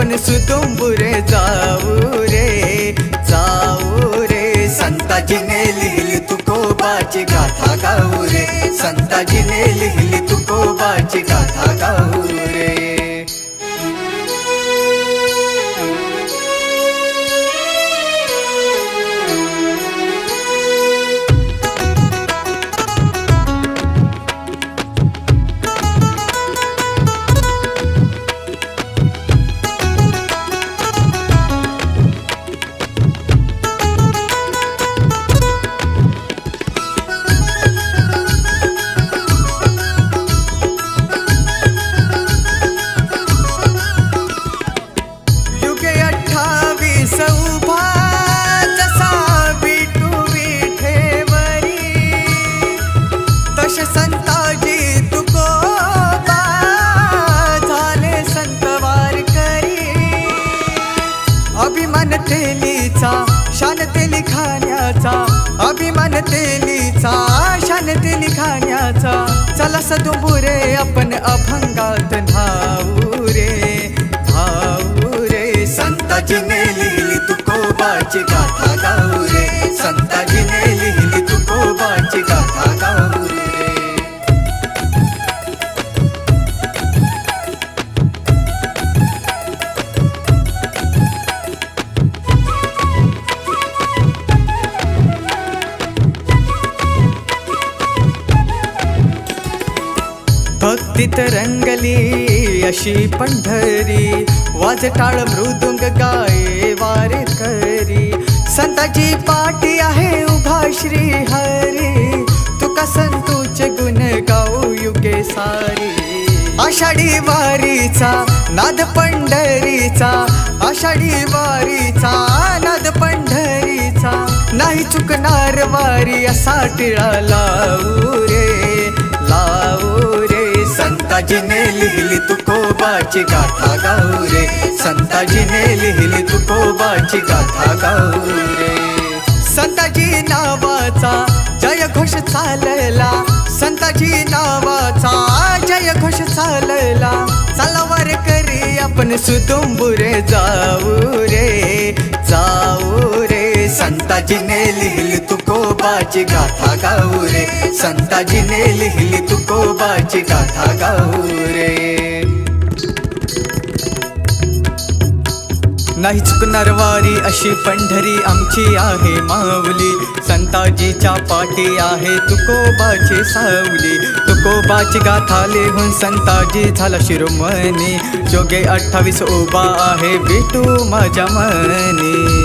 आपण सुतुंबुरे जाऊ रे जाऊ रे संताजीने लिहिली तुकोबाची गाथा गाऊ रे संताजीने लिहिली तुकोबाची गाथा गाऊ रे शान तेली खाण्याचा चला सदुंबुरे आपण अभंगात धावू रे. धावू रे. संताची लिहिली तुकोबाची गा भक्तीत रंगली अशी पंढरी. वाज टाळ मृदुंग गाये वारे करी. संताची पाठी आहे उभा श्री हरी. तुका संतूचे गुण गाऊ युगे सारी. आषाढी वारीचा नाद पंढरीचा. आषाढी वारीचा नाद पंढरीचा. नाही चुकणार वारी असा टिळा लावू रे लावू संताजीने लिहिली तुकोबाची गाथा गाऊ रे संताजीने लिहिली तुकोबाची गाथा गाऊ रे संताजी नावाचा जय घोष चालला. संताजी नावाचा जय घोष चालला चलावर करी आपण सुतुंबुरे जाऊ रे जाऊ रे. संताजीने लिहिली तुकोबाची गाथा गाऊ रे संताजीने लिहिली तुकोबाची गाथा गाऊ रे. नाही चुकणार वारी अशी पंढरी आमची आहे माऊली. संताजीच्या पाठी आहे तुकोबाची सावली. तुकोबाची गाथा लिहून संताजी झाला शिरोमणी. जोगे अठ्ठावीस उभा आहे बिटू माझ्या मनी.